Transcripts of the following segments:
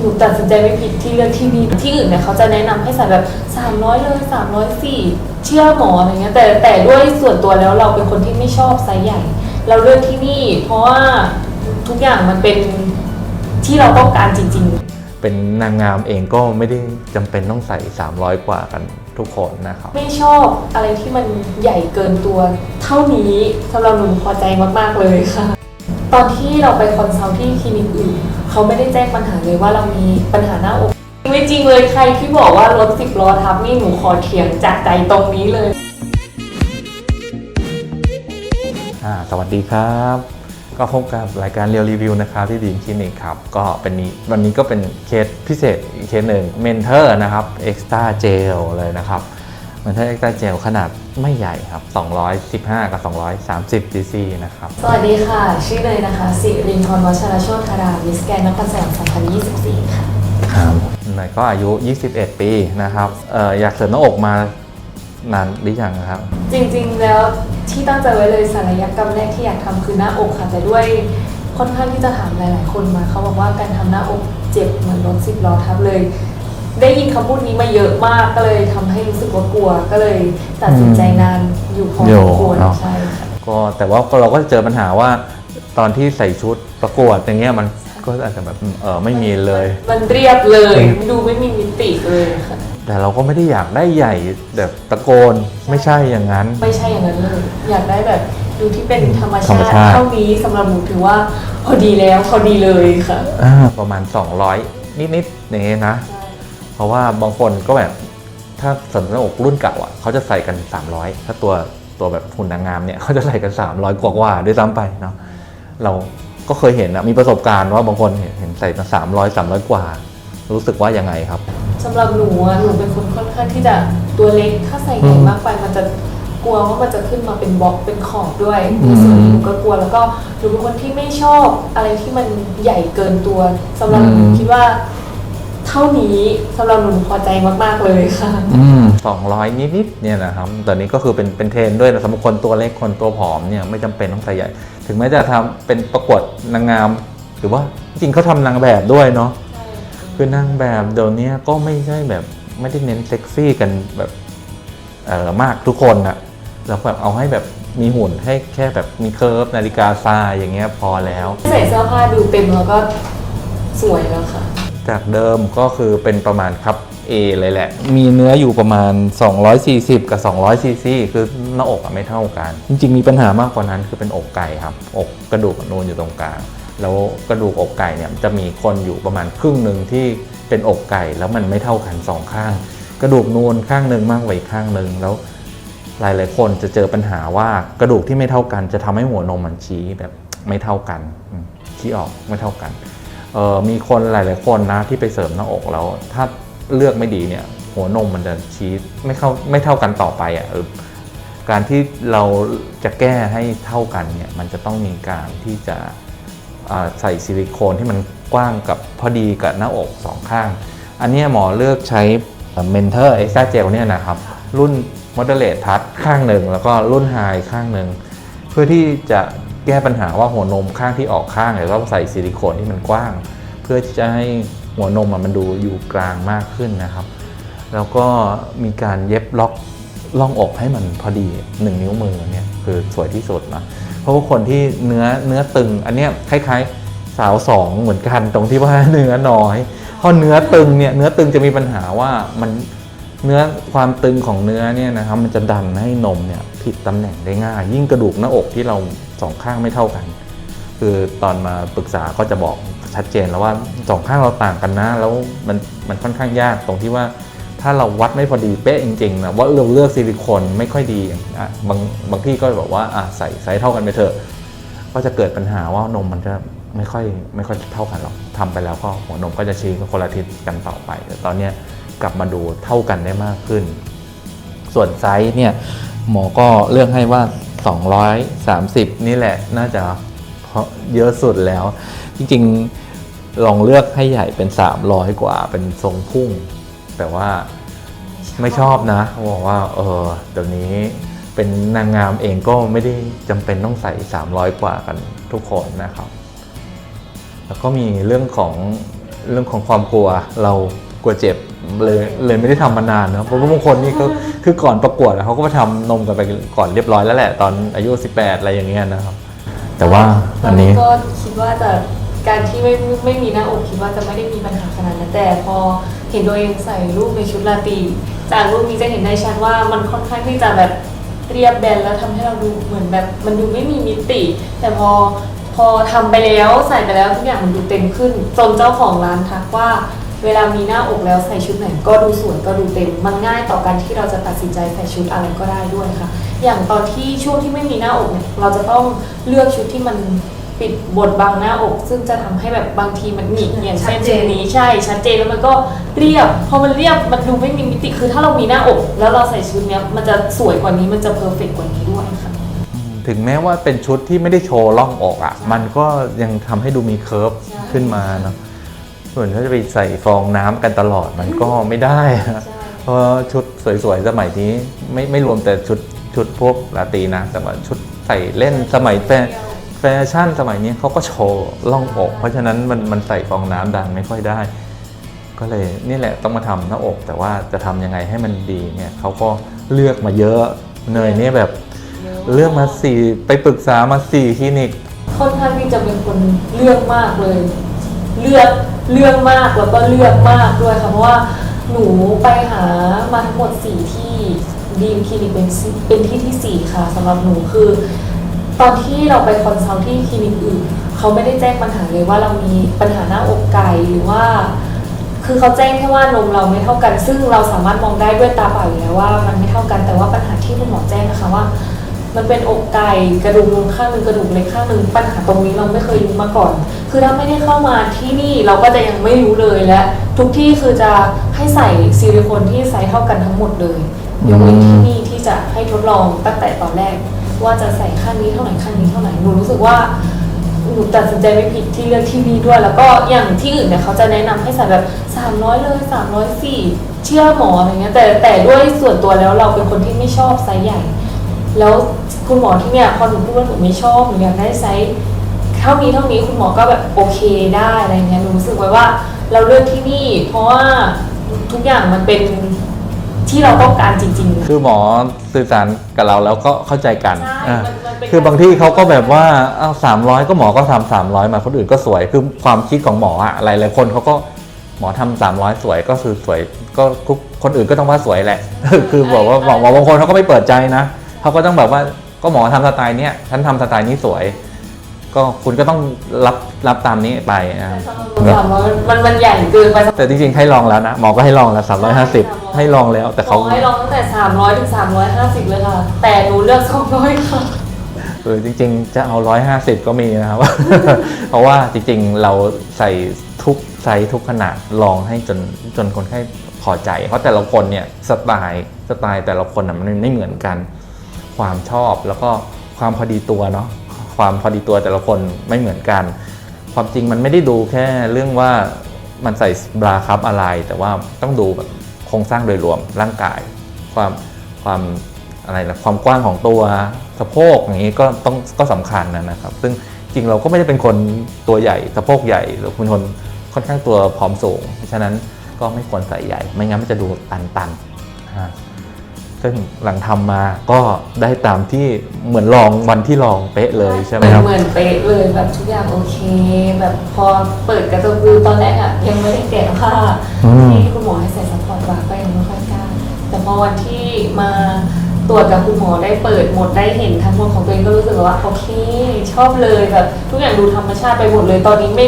หนูตัดสินใจไม่ผิดที่เลือกที่นี่ที่อื่นเนี่ยเขาจะแนะนำให้ใส่แบบ300เลย304เชื่อหมออะไรเงี้ยแต่แต่ด้วยส่วนตัวแล้วเราเป็นคนที่ไม่ชอบไซส์ใหญ่ เราเลือกที่นี่ เพราะว่าทุกอย่างมันเป็นที่เราต้องการจริง ๆ เป็นนางงามเองก็ไม่ได้จำเป็นต้องใส่ 300 กว่ากันทุกคนนะครับ ไม่ชอบอะไรที่มันใหญ่เกินตัวเท่านี้สำหรับหนูพอใจมาก ๆ เลยค่ะ ตอนที่เราไปคอนซัลท์ที่คลินิกอื่นเขาไม่ได้แจ้งปัญหาเลยว่าเรามีปัญหาหน้าอกไม่จริงเลยใครที่บอกว่ารถสิบล้อทับนี่หนูขอเถียงจากใจตรงนี้เลยอ่าสวัสดีครับ ก็พบกับรายการเรียวรีวิวนะครับที่ดีมคลินิกครับ ก็เป็นนี้วันนี้ก็เป็นเคสพิเศษอีกเคสหนึ่งเมนเทอร์นะครับเอ็กซ์ต a าเจลเลยนะครับ มนเทอร์เอ็กซ์ต a าเจลขนาดไม่ใหญ่ครับ 215 กับ 230 cc นะครับ สวัสดีค่ะ ชื่อเลยนะคะ สิรินทร์วัชรโชธารามิสแกนนครสวรรค์2024 ค่ะครับหน่อยก็อายุ 21 ปีนะครับเอ่ออยากเสริมหน้าอกมานานหรือยังครับ จริงๆ แล้วที่ตั้งใจไว้เลยศัลยกรรมแรกที่อยากทำคือหน้าอกค่ะ แต่ด้วยค่อนข้างที่จะถามหลาย ๆ คนมาเขาบอกว่าการทำหน้าอกเจ็บเหมือนรถสิบล้อทับเลย ได้ยินคำพูดนี้มาเยอะมากก็เลยทำให้รู้สึกว่ากลัว ก็เลยตัดสินใจนานอยู่พอสมควรอยู่เนอะ ใช่ค่ะ ก็แต่ว่าเราก็จะเจอปัญหาว่าตอนที่ใส่ชุดประกวดอย่างเงี้ยมันก็อาจจะแบบเออไม่มีเลย มันเรียบเลย ดูไม่มีมิติเลยค่ะ แต่เราก็ไม่ได้อยากได้ใหญ่แบบตะโกนไม่ใช่อย่างนั้น ไม่ใช่อย่างนั้นเลย อยากได้แบบดูที่เป็นธรรมธรรมชาติชาติ เท่านี้สำหรับหนูถือว่าพอดีแล้วพอดีเลยค่ะ อ่าประมาณ 200 นิดๆอย่างเงี้ยนะ ใช่เพ ราะว่าบางคนก็แบบถ้าเสริมหน้าอกรุ่นเก่าอะเขาจะใส่กัน 300 ถ้าตัวตัวแบบหุ่นนางงามเนี่ยเขาจะใส่กัน 300 กว่ากว่าๆด้วยซ้ำไปเนาะเราก็เคยเห็นนะมีประสบการณ์ว่าบางคนเห็นเห็นใส่กัน300 300 กว่า รู้สึกว่ายังไงครับสำหรับหนูอะหนูเป็นคนค่อนข้างที่จะตัวเล็กถ้าใส่ใหญ่มากไปมันจะกลัวว่ามันจะขึ้นมาเป็นบล็อกเป็นขอบด้วยอืมในส่วนนี้หนูก็กลัวแล้วก็หนูเป็นคนที่ไม่ชอบอะไรที่มันใหญ่เกินตัวสำหรับหนูคิดว่า เท่านี้สำหรับหนูพอใจมาก ๆ เลยค่ะอืมสองร้อยนิดๆเนี่ยนะครับแต่นี้ก็คือเป็นเป็นเทรนด์ด้วยนะสำหรับคนตัวเล็กคนตัวผอมเนี่ยไม่จำเป็นต้องใส่ใหญ่ ถึงแม้จะทำเป็นประกวดนางงาม หรือว่าจริงๆเขาทำนางแบบด้วยเนาะคือนางแบบเดี๋ยวนี้ก็ไม่ใช่แบบไม่ได้เน้นเซ็กซี่กันแบบเออมากทุกคนอะแล้วแบบเอาให้แบบมีหุ่นให้แค่แบบมีเคอร์ฟนาฬิกาทรายอย่างเงี้ยพอแล้ว ใส่เสื้อผ้าดูเต็มแล้วก็สวยแล้วค่ะ จากเดิมก็คือเป็นประมาณครับ A เลยแหละ มีเนื้ออยู่ประมาณ 240 กับ 200ซีซีคือหน้าอกไม่เท่ากัน จริง ๆ มีปัญหามากกว่านั้นคือเป็นอกไก่ครับ อกกระดูกนูนอยู่ตรงกลาง แล้วกระดูกอกไก่เนี่ยจะมีคนอยู่ประมาณครึ่งหนึ่งที่เป็นอกไก่แล้วมันไม่เท่ากันสองข้าง กระดูกนูนข้างหนึ่งมากกว่าอีกข้างหนึ่งแล้วหลายๆคนจะเจอปัญหาว่ากระดูกที่ไม่เท่ากัน จะทำให้หัวนมมันชี้แบบไม่เท่ากันชี้ออกไม่เท่ากัน เออมีคนหลาย ๆ คนนะที่ไปเสริมหน้าอกแล้ว ถ้าเลือกไม่ดีเนี่ย หัวนมมันจะชี้ไม่เข้าไม่เท่ากันต่อไปอะเออการที่เราจะแก้ให้เท่ากันเนี่ยมันจะต้องมีการที่จะใส่ซิลิโคนที่มันกว้างกับพอดีกับหน้าอกสองข้าง อันนี้หมอเลือกใช้เมนเทอร์เอ็กซ์ตาเจลเนี่ยนะครับ รุ่น moderate touch ข้างหนึ่ง แล้วก็รุ่น high ข้างหนึ่ง เพื่อที่จะ แก้ปัญหาว่าหัวนมข้างที่ออกข้างเนี่ยเราใส่ซิลิโคนที่มันกว้าง เพื่อที่จะให้หัวนมมันดูอยู่กลางมากขึ้นนะครับ แล้วก็มีการเย็บล็อกล่องอกให้มันพอดี 1 นิ้วมือเนี่ยคือสวยที่สุดนะเพราะว่าคนที่เนื้อเนื้อตึง อันเนี้ยคล้ายๆสาวสองเหมือนกันตรงที่ว่าเนื้อน้อยเพราะเนื้อตึงเนี่ยเนื้อตึงจะมีปัญหาว่ามันเนื้อความตึงของเนื้อเนี่ยนะครับมันจะดันให้นมเนี่ยผิดตำแหน่งได้ง่าย ยิ่งกระดูกหน้าอกที่เรา สองข้างไม่เท่ากัน คือตอนมาปรึกษาก็จะบอกชัดเจนแล้วว่าสองข้างเราต่างกันนะ แล้วมันมันค่อนข้างยากตรงที่ว่าถ้าเราวัดไม่พอดีเป๊ะจริงๆนะว่าเราเลือกซิลิโคนไม่ค่อยดีอะบางบางที่ก็บอกว่าอะใส่ไซส์เท่ากันไปเถอะ ก็จะเกิดปัญหาว่านมมันจะไม่ค่อยไม่ค่อยเท่ากันหรอกทำไปแล้วก็หัวนมก็จะชี้คนละทิศกันต่อไป แต่ตอนนี้กลับมาดูเท่ากันได้มากขึ้น ส่วนไซส์เนี่ยหมอก็เลือกให้ว่า 230 นี่แหละน่าจะเพราะเยอะสุดแล้ว จริงๆลองเลือกให้ใหญ่เป็น 300 กว่าเป็นทรงพุ่ง แต่ว่าไม่ชอบนะเขาบอกว่าเออเดี๋ยวนี้เป็นนางงามเองก็ไม่ได้จำเป็นต้องใส่ 300 กว่ากันทุกคนนะครับ แล้วก็มีเรื่องของเรื่องของความกลัวเรากลัวเจ็บ เลยเลยไม่ได้ทำมานานเนอะเพราะว่าบางคนนี่ก็คือก่อนประกวดอะเขาก็มาทำนมกันไปก่อนเรียบร้อยแล้วแหละตอนอายุ 18 อะไรอย่างเงี้ยนะครับ แต่ว่าอันนี้ก็คิดว่าจะการที่ไม่ไม่มีหน้าอกคิดว่าจะไม่ได้มีปัญหาขนาดนั้นแต่พอเห็นตัวเองใส่รูปในชุดราตรีจากรูปนี้จะเห็นได้ชัดว่ามันค่อนข้างที่จะแบบเรียบแบนแล้วทำให้เราดูเหมือนแบบมันดูไม่มีมิติ แต่พอพอทำไปแล้วใส่ไปแล้วทุกอย่างมันดูเต็มขึ้นจนเจ้าของร้านทักว่า เวลามีหน้าอกแล้วใส่ชุดไหนก็ดูสวยก็ดูเต็ม มันง่ายต่อการที่เราจะตัดสินใจใส่ชุดอะไรก็ได้ด้วยค่ะ อย่างตอนที่ช่วงที่ไม่มีหน้าอกเนี่ยเราจะต้องเลือกชุดที่มันปิดบดบังหน้าอก ซึ่งจะทำให้แบบบางทีมันหนีบอย่างเช่นชัดเจนชุดนี้ใช่ชัดเจนแล้วมันก็เรียบพอมันเรียบมันดูไม่มีมิติคือถ้าเรามีหน้าอก แล้วเราใส่ชุดเนี้ยมันจะสวยกว่านี้มันจะเพอร์เฟกกว่านี้ด้วยค่ะถึงแม้ว่าเป็นชุดที่ไม่ได้โชว์ร่องอกอะ มันก็ยังทำให้ดูมีเคิร์ฟใช่ขึ้นมาเนาะ ส่วนถ้าจะไปใส่ฟองน้ำกันตลอดมันก็ไม่ได้อะใช่เพราะชุดสวยๆสมัยนี้ไม่ไม่รวมแต่ชุดชุดพวกราตรีนะแต่ว่าชุดใส่เล่นสมัยแฟแฟชั่นสมัยนี้เขาก็โชว์ร่องอก เพราะฉะนั้นมันมันใส่ฟองน้ำดังไม่ค่อยได้ ก็เลยนี่แหละต้องมาทำหน้าอก แต่ว่าจะทำยังไงให้มันดีเนี่ยเขาก็เลือกมาเยอะเนยเนี่ยแบบเลือกมาสี่ไปปรึกษามาสี่คลินิกค่อนข้างที่จะเป็นคนเลือกมากเลย เลือกเลือกมากแล้วก็เลือกมากด้วยค่ะเพราะว่าหนูไปหามาทั้งหมดสี่ที่ดีมคลินิกเป็นเป็นที่ที่สี่ค่ะสำหรับหนูคือ ตอนที่เราไปคอนซัลท์ที่คลินิกอื่นเขาไม่ได้แจ้งปัญหาเลยว่าเรามีปัญหาหน้าอกไก่หรือว่า คือเขาแจ้งแค่ว่านมเราไม่เท่ากัน ซึ่งเราสามารถมองได้ด้วยตาเปล่าอยู่แล้วว่ามันไม่เท่ากันแต่ว่าปัญหาที่คุณหมอแจ้งนะคะว่า มันเป็นอกไก่กระดูกข้างหนึ่งกระดูกเล็กข้างหนึ่งปัญหาตรงนี้เราไม่เคยรู้มาก่อน คือถ้าไม่ได้เข้ามาที่นี่เราก็จะยังไม่รู้เลยและ ทุกที่คือจะให้ใส่ซิลิโคนที่ไซส์เท่ากันทั้งหมดเลยยกเว้นที่นี่ที่จะให้ทดลองตั้งแต่ตอนแรก ว่าจะใส่ข้างนี้เท่าไหร่ข้างนี้เท่าไหร่หนูรู้สึกว่าหนูตัดสินใจไม่ผิดที่เลือกที่นี่ด้วย แล้วก็อย่างที่อื่นเนี่ยเขาจะแนะนำให้ใส่แบบ300เลย304เชื่อหมออะไรเงี้ยแต่แต่ด้วยส่วนตัวแล้วเราเป็นคนที่ไม่ชอบไซส์ใหญ่ แล้วคุณหมอที่เนี่ยพอหนูพูดว่าหนูไม่ชอบหนูอยากได้ไซส์เท่านี้เท่านี้คุณหมอก็แบบโอเคได้อะไรเงี้ยหนูรู้สึกไว้ว่า เราเลือกที่นี่ เพราะว่าทุกอย่างมันเป็นที่เราต้องการจริงๆ คือหมอสื่อสารกับเราแล้วก็เข้าใจกันใช่อะมันมันเป็น คือบางที่เขาก็แบบว่าเอาสามร้อยก็หมอก็ทำสามร้อยมาคนอื่นก็สวย คือความคิดของหมออะหลายหลายๆคนเขาก็หมอทำสามร้อยสวยก็คือสวยก็ทุกคนอื่นก็ต้องว่าสวยแหละ คือบอกว่าหมอหมอบางคนเขาก็ไม่เปิดใจนะ เขาก็ต้องแบบว่าก็หมอทำสไตล์เนี้ยฉันทำสไตล์นี้สวย ก็คุณก็ต้องรับรับตามนี้ไปนะครับสามร้อยมันมันใหญ่เกินไปแต่จริงๆให้ลองแล้วนะหมอก็ให้ลองแล้วสามร้อยห้าสิบให้ลองแล้วแต่เขาขอให้ลองตั้งแต่300ถึง350เลยค่ะ แต่หนูเลือก200ค่ะเออจริงๆจะเอา150ก็มีนะครับ เพราะว่าจริงๆเราใส่ทุกไซส์ทุกขนาดลองให้จนจนคนไข้พอใจ เพราะแต่ละคนเนี่ยสไตล์สไตล์แต่ละคนน่ะมันไม่เหมือนกัน ความชอบแล้วก็ความพอดีตัวเนาะความพอดีตัวแต่ละคนไม่เหมือนกัน ความจริงมันไม่ได้ดูแค่เรื่องว่ามันใส่บราครับอะไร แต่ว่าต้องดูแบบโครงสร้างโดยรวมร่างกาย ความความอะไรนะความกว้างของตัวสะโพกอย่างนี้ก็ต้องก็สำคัญนะนะครับ ซึ่งจริงเราก็ไม่ได้เป็นคนตัวใหญ่สะโพกใหญ่หรือเป็นคนค่อนข้างตัวผอมสูง เพราะฉะนั้นก็ไม่ควรใส่ใหญ่ ไม่งั้นมันจะดูตันๆอ่า ซึ่งหลังทำมาก็ได้ตามที่เหมือนลองวันที่ลองเป๊ะเลยใช่ไหมครับเหมือนเป๊ะเลยแบบทุกอย่างโอเค แบบพอเปิดกระจกดูตอนแรกอะยังไม่ได้แกะผ้าอืมที่คุณหมอให้ใส่ซัพพอร์ตบาร์ก็ยังไม่ค่อยกล้าแต่พอวันที่มาตรวจกับคุณหมอได้เปิดหมดได้เห็นทั้งหมดของตัวเองก็รู้สึกว่าโอเค ชอบเลยแบบทุกอย่างดูธรรมชาติไปหมดเลยตอนนี้ไม่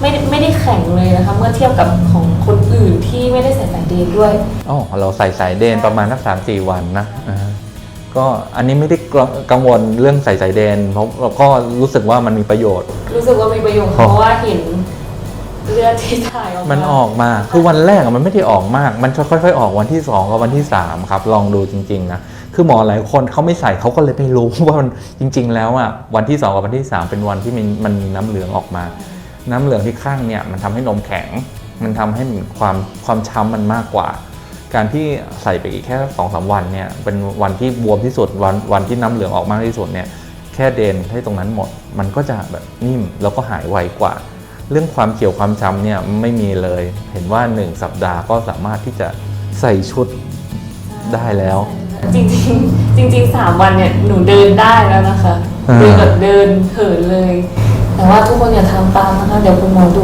ไม่ไม่ได้แข็งเลยนะคะเมื่อเทียบกับของคนอื่น ที่ไม่ได้ใส่สายเดนด้วยอ๋อเราใส่สายเดนประมาณนักสามสี่วันนะอ่าก็อันนี้ไม่ได้กังวลเรื่องใส่สายเดน เพราะเราก็รู้สึกว่ามันมีประโยชน์ รู้สึกว่ามีประโยชน์อ๋อเพราะว่าเห็นเลือดที่ถ่ายออกมามันออกมา คือวันแรกอะมันไม่ได้ออกมาก มันจะค่อยๆออกวันที่2กับวันที่3ครับลองดูจริงๆนะคือหมอหลายคนเขาไม่ใส่เขาก็เลยไม่รู้ว่ามันจริง ๆ แล้วอะวันที่2กับวันที่3เป็นวันที่มันมันมีน้ำเหลืองออกมา น้ำเหลืองที่ข้างเนี่ยมันทำให้นมแข็ง มันทำให้ความความช้ำมันมากกว่า การที่ใส่ไปอีกแค่สองสามวันเนี่ยเป็นวันที่บวมที่สุดวันวันที่น้ำเหลืองออกมากที่สุดเนี่ยแค่เดนให้ตรงนั้นหมด มันก็จะแบบนิ่มแล้วก็หายไวกว่า เรื่องความเขียวความช้ำเนี่ยไม่มีเลย เห็นว่า 1 สัปดาห์ก็สามารถที่จะใส่ชุดได้แล้ว จริงๆจริงๆสามวันเนี่ยหนูเดินได้แล้วนะคะอ่าเดินแบบเดินเหินเลย แต่ว่าทุกคนอย่าทำตามนะคะ เดี๋ยวคุณหมอดุ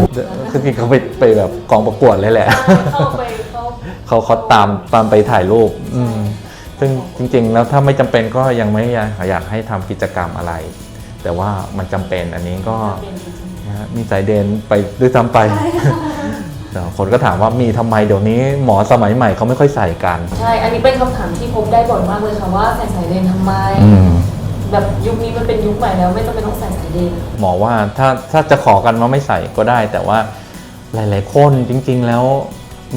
คือจริงๆเขาไปไปแบบกองประกวดเลยแหละ เข้าไปเข้าเขาเขาตามตามไปถ่ายรูป อืมซึ่งจริง ๆ แล้วถ้าไม่จำเป็นก็ยังไม่อยากอยากให้ทำกิจกรรมอะไร แต่ว่ามันจำเป็นอันนี้ก็นะฮะมีสายเดนไปด้วยซ้ำไปแต่คนก็ถามว่ามีทำไมเดี๋ยวนี้หมอสมัยใหม่เขาไม่ค่อยใส่กันใช่ อันนี้เป็นคำถามที่พบได้บ่อยมากเลยค่ะว่าใส่สายเดนทำไม อืม แบบยุคนี้มันเป็นยุคใหม่แล้ว ไม่จำเป็นต้องใส่สายเดนหมอว่าถ้าถ้าจะขอกันว่าไม่ใส่ก็ได้ แต่ว่าหลาย ๆ คนจริง ๆ แล้ว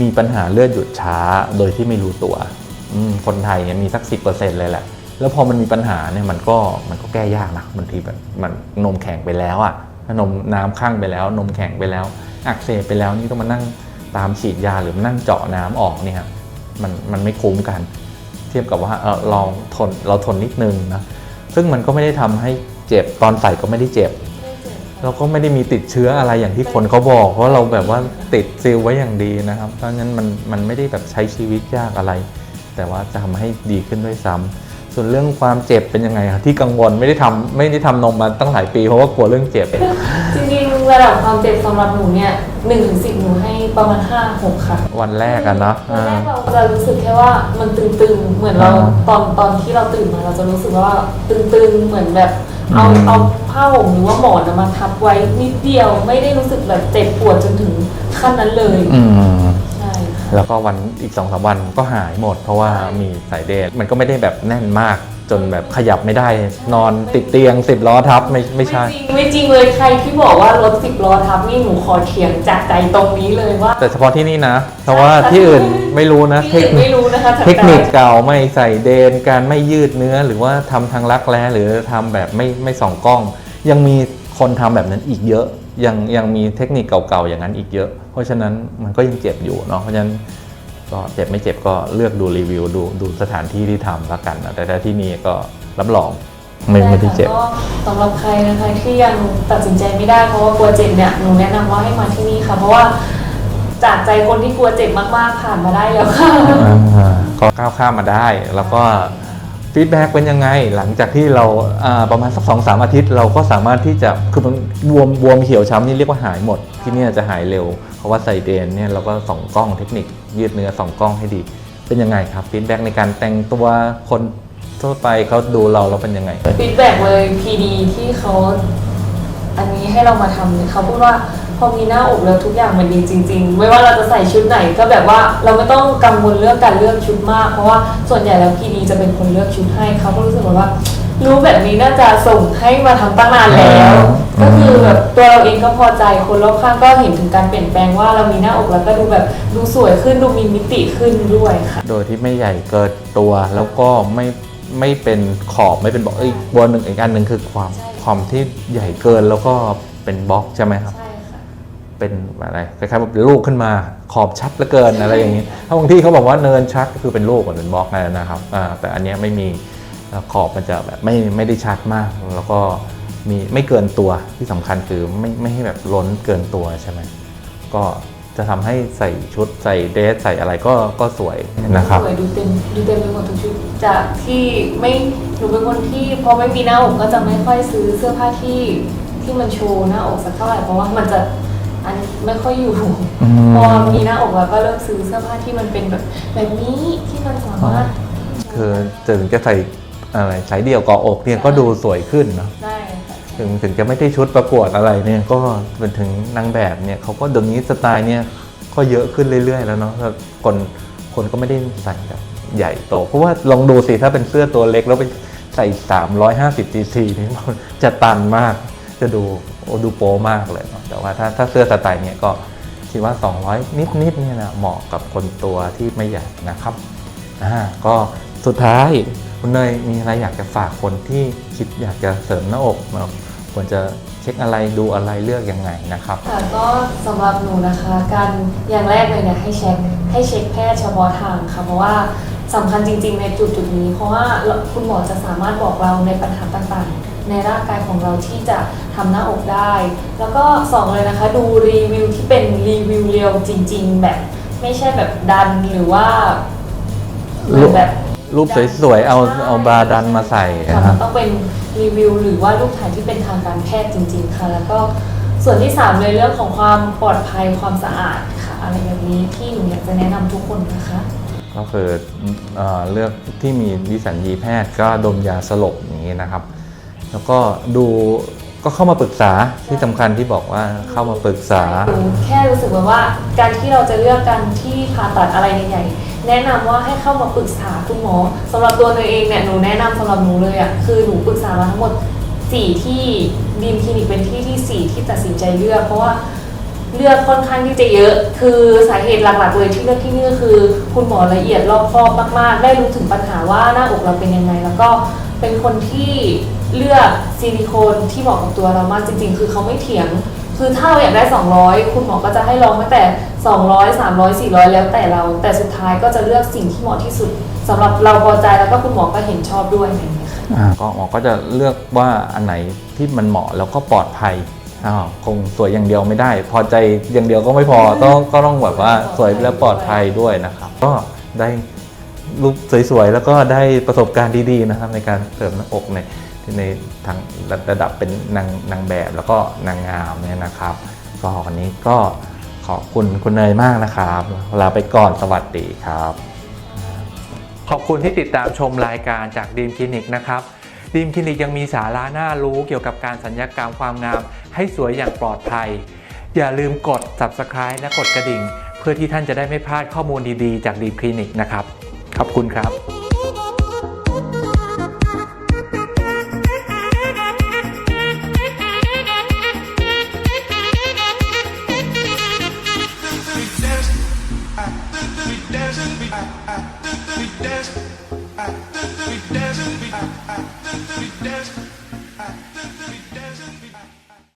มีปัญหาเลือดหยุดช้าโดยที่ไม่รู้ตัวอืมคนไทยเนี่ยมีสักสิเลยแหละ แล้วพอมันมีปัญหาเนี่ยมันก็มันก็แก้ยากนะบางทีแบบมันนมแข็งไปแล้วอะถ้านมน้ำข้างไปแล้ว นมแข็งไปแล้ว อักเสบไปแล้วนี่ต้องมานั่งตามฉีดยาหรือมานั่งเจาะน้ำออกเนี่ยมันมันไม่คุ้มกัน เทียบกับว่าเออลองทนเราทนนิดนึงนะ ซึ่งมันก็ไม่ได้ทำให้เจ็บตอนใส่ก็ไม่ได้เจ็บ เราก็ไม่ได้มีติดเชื้ออะไรอย่างที่คนเขาบอก เพราะเราแบบว่าติดซีลไว้อย่างดีนะครับ เพราะงั้นมันมันไม่ได้แบบใช้ชีวิตยากอะไร แต่ว่าจะทำให้ดีขึ้นด้วยซ้ำ ส่วนเรื่องความเจ็บเป็นยังไงครับที่กังวลไม่ได้ทำไม่ได้ทำนมมาตั้งหลายปีเพราะว่ากลัวเรื่องเจ็บ จริงๆ ระดับความเจ็บสำหรับหนูเนี่ยหนึ่งถึงสิบหนูให้ประมาณห้าหกค่ะวันแรกอะเนาะตอนแรอ่ากเราจะรู้สึกแค่ว่ามันตึงๆ เหมือนเราอ่าตอนตอนที่เราตื่นมาเราจะรู้สึกว่าตึงๆ เหมือนแบบเอาอืม เอาผ้าห่มหรือว่าหมอนมาทับไว้นิดเดียวไม่ได้รู้สึกแบบเจ็บปวดจนถึงขั้นนั้นเลย อืมใช่ค่ะ แล้วก็วันอีกสองสามวันก็หายหมด เพราะว่ามีสายเดนมันก็ไม่ได้แบบแน่นมากจนแบบขยับไม่ได้ นอนติดเตียงสิบล้อทับไม่ไม่ใช่ไม่จริงไม่จริงเลยใครที่บอกว่ารถสิบล้อทับนี่หนูขอเถียงจากใจตรงนี้เลยว่า แต่เฉพาะที่นี่นะ เพราะว่าที่อื่นไม่รู้นะที่อื่นไม่รู้นะคะจากใจเทคนิคเก่าไม่ใส่เดนการไม่ยืดเนื้อ หรือว่าทำทางรักแร้หรือทำแบบไม่ไม่ส่องกล้อง ยังมีคนทำแบบนั้นอีกเยอะ ยังยังมีเทคนิคเก่าๆอย่างนั้นอีกเยอะเพ ราะฉะนั้นมันก็ยังเจ็บอยู่เนาะเพราะฉะนั้นก็เจ็บไม่เจ็บก็เลือกดูรีวิวดูดูสถานที่ที่ทำแล้วกันนะแต่ถ้าที่นี่ก็รับรองไม่ไม่ได้เจ็บ ก็สำหรับใครนะคะที่ยังตัดสินใจไม่ได้เพราะว่ากลัวเจ็บเนี่ยหนูแนะนำว่าให้มาที่นี่ค่ะ เพราะว่าจากใจคนที่กลัวเจ็บมากๆผ่านมาได้แล้วค่ะ อ่าก็ก้าวข้ามมาได้แล้วก็ ฟีดแบ็กเป็นยังไงหลังจากที่เราประมาณสักสองสามอาทิตย์ เราก็สามารถที่จะคือมันบวมบวมเหี่ยวช้ำนี่เรียกว่าหายหมด ที่นี่จะหายเร็ว เพราะว่าใส่เดนเนี่ยเราก็ส่องกล้องเทคนิค ยืดเนื้อส่องกล้องให้ดี เป็นยังไงครับฟีดแบ็กในการแต่งตัวคนทั่วไปเขาดูเราแล้วเป็นยังไงฟีดแบ็กเลย PD ที่เขาอันนี้ให้เรามาทำเขาพูดว่า พอมีหน้าอกแล้วทุกอย่างมันดีจริง ๆ ไม่ว่าเราจะใส่ชุดไหนก็แบบว่าเราไม่ต้องกังวลเรื่องการเลือกชุดมาก เพราะว่าส่วนใหญ่แล้ว PD จะเป็นคนเลือกชุดให้เขาก็รู้สึกว่า รู้แบบนี้น่าจะส่งให้มาทำตั้งนานแล้วอืมก็คือแบบตัวเราเองก็พอใจคนรอบข้างก็เห็นถึงการเปลี่ยนแปลงว่าเรามีหน้าอกแล้วก็ดูแบบดูสวยขึ้นดูมีมิติขึ้นด้วยค่ะ โดยที่ไม่ใหญ่เกินตัวแล้วก็ไม่ไม่เป็นขอบไม่เป็นบล็อกเอ้ยตัวหนึ่งอีกอันหนึ่งคือความใช่ความที่ใหญ่เกินแล้วก็เป็นบล็อกใช่ไหมครับ ใช่ค่ะ เป็นอะไรคล้ายๆว่าเป็นลูกขึ้นมาขอบชัดเหลือเกินอะไรอย่างนี้ถ้าบางที่เขาบอกว่าเนินชัดก็คือเป็นลูกเหมือนเป็นบล็อกนั่นนะครับอ่าแต่อันเนี้ยไม่มีแล้วขอบมันจะแบบไม่ไม่ได้ชัดมาก แล้วก็มีไม่เกินตัวที่สำคัญคือไม่ไม่ให้แบบล้นเกินตัวใช่ไหมก็จะทำให้ใส่ชุดใส่เดรสใส่อะไรก็ก็สวยนะครับสวยดูเต็มดูเต็มไปหมดทุกชุดจากที่ไม่หนูเป็นคนที่พอไม่มีหน้าอกก็จะไม่ค่อยซื้อเสื้อผ้าที่ที่มันโชว์หน้าอกสักเท่าไหร่เพราะว่ามันจะ อันไม่ค่อยอยู่อืมพอมีหน้าอกแล้วก็เริ่มซื้อเสื้อผ้าที่มันเป็นแบบแบบนี้ที่มันสามารถคือถึงจะใส่อะไรสายเดี่ยวเกาะอกเนี่ยก็ดูสวยขึ้นเนาะได้ค่ะถึงถึงจะไม่ได้ชุดประกวดอะไรเนี่ยก็เป็นถึงนางแบบเนี่ยเขาก็เดี๋ยวนี้สไตล์เนี่ยก็เยอะขึ้นเรื่อย ๆ แล้วเนาะแล้วคนคนก็ไม่ได้ใส่แบบใหญ่โต เพราะว่าลองดูสิถ้าเป็นเสื้อตัวเล็กแล้วไปใส่ 350 cc นี่มันจะตันมากจะดู โอ้ดูโป๊มากเลยเนาะแต่ว่าถ้าถ้าเสื้อสไตล์เนี่ยก็คิดว่า 200 นิดๆเนี่ยนะเหมาะกับคนตัวที่ไม่ใหญ่นะครับอ่าก็สุดท้ายคุณเนยมีอะไรอยากจะฝากคนที่คิดอยากจะเสริมหน้าอกนะครับควรจะเช็คอะไรดูอะไรเลือกยังไงนะครับ ค่ะก็สำหรับหนูนะคะการอย่างแรกเลยเนี่ยให้เช็คให้เช็คแพทย์เฉพาะทางค่ะเพราะว่าสำคัญจริงๆในจุดจุดนี้ เพราะว่าคุณหมอจะสามารถบอกเราในปัญหาต่างๆ ในร่างกายของเราที่จะทำหน้าอกได้ แล้วก็สองเลยนะคะ ดูรีวิวที่เป็นรีวิวเรียวจริง ๆ แบบไม่ใช่แบบดันหรือว่าเหมือนแบบรูปสวยๆ เอาเอาบาดันมาใส่ค่ะนะคมัรับนต้องเป็นรีวิวหรือว่ารูปถ่ายที่เป็นทางการแพทย์จริง ๆ ค่ะ แล้วก็ส่วนที่สามเลยเรื่องของความปลอดภัยความสะอาดค่ะ อะไรแบบนี้ที่หนูอยากจะแนะนำทุกคนนะคะ ก็คือเอ่อเลือกที่มีวิสัญญีแพทย์ก็ดมยาสลบอย่างนี้นะครับ แล้วก็ดูก็เข้ามาปรึกษาที่สำคัญที่บอกว่าเข้ามาปรึกษา หนูแค่รู้สึกแบบว่าการที่เราจะเลือกการที่ผ่าตัดอะไรใหญ่ๆแนะนำว่าให้เข้ามาปรึกษาคุณหมอสำหรับตัวหนูเองเนี่ยหนูแนะนำสำหรับหนูเลยอะ่ะคือหนูปรึกษามาทั้งหมด4ที่ดีมคลินิกเป็นที่ที่4ที่ตัดสินใจเลือก เพราะว่าเลือกค่อนข้างที่จะเยอะ คือสาเหตุหลักๆเลยที่เลือกที่นี่ก็คือ คุณหมอละเอียดรอบคอบมากๆ ได้รู้ถึงปัญหาว่าหน้าอกเราเป็นยังไง แล้วก็เป็นคนที่ เลือกซิลิโคนที่เหมาะกับตัวเรามากจริง ๆ คือเขาไม่เถียง คือถ้าเราอยากได้ 200 คุณหมอก็จะให้ลองตั้งแต่ 200 300 400 แล้วแต่เรา แต่สุดท้ายก็จะเลือกสิ่งที่เหมาะที่สุดสำหรับเราพอใจแล้วก็คุณหมอก็เห็นชอบด้วยไรอย่างเงี้ยค่ะอ่าก็หมอก็จะเลือกว่าอันไหนที่มันเหมาะแล้วก็ปลอดภัยอ้าวคงสวยอย่างเดียวไม่ได้ พอใจอย่างเดียวก็ไม่พอต้องก็ต้องแบบว่าสวยและปลอดภัยด้วยนะครับ ก็ได้รูปสวยๆ แล้วก็ได้ประสบการณ์ดีๆนะครับในการเสริมหน้าอกใน ในทางระดับเป็นนางนางแบบแล้วก็นางงามเนี่ยนะครับ ก็วันนี้ก็ขอบคุณคุณเนยมากนะครับลาไปก่อนสวัสดีครับ ขอบคุณที่ติดตามชมรายการจากดีมคลินิกนะครับดีมคลินิกยังมีสาระน่ารู้เกี่ยวกับการสัญญกรรมความงาม ให้สวยอย่างปลอดภัย อย่าลืมกด subscribe และกดกระดิ่ง เพื่อที่ท่านจะได้ไม่พลาดข้อมูลดีๆ จากดีมคลินิกนะครับ ขอบคุณครับ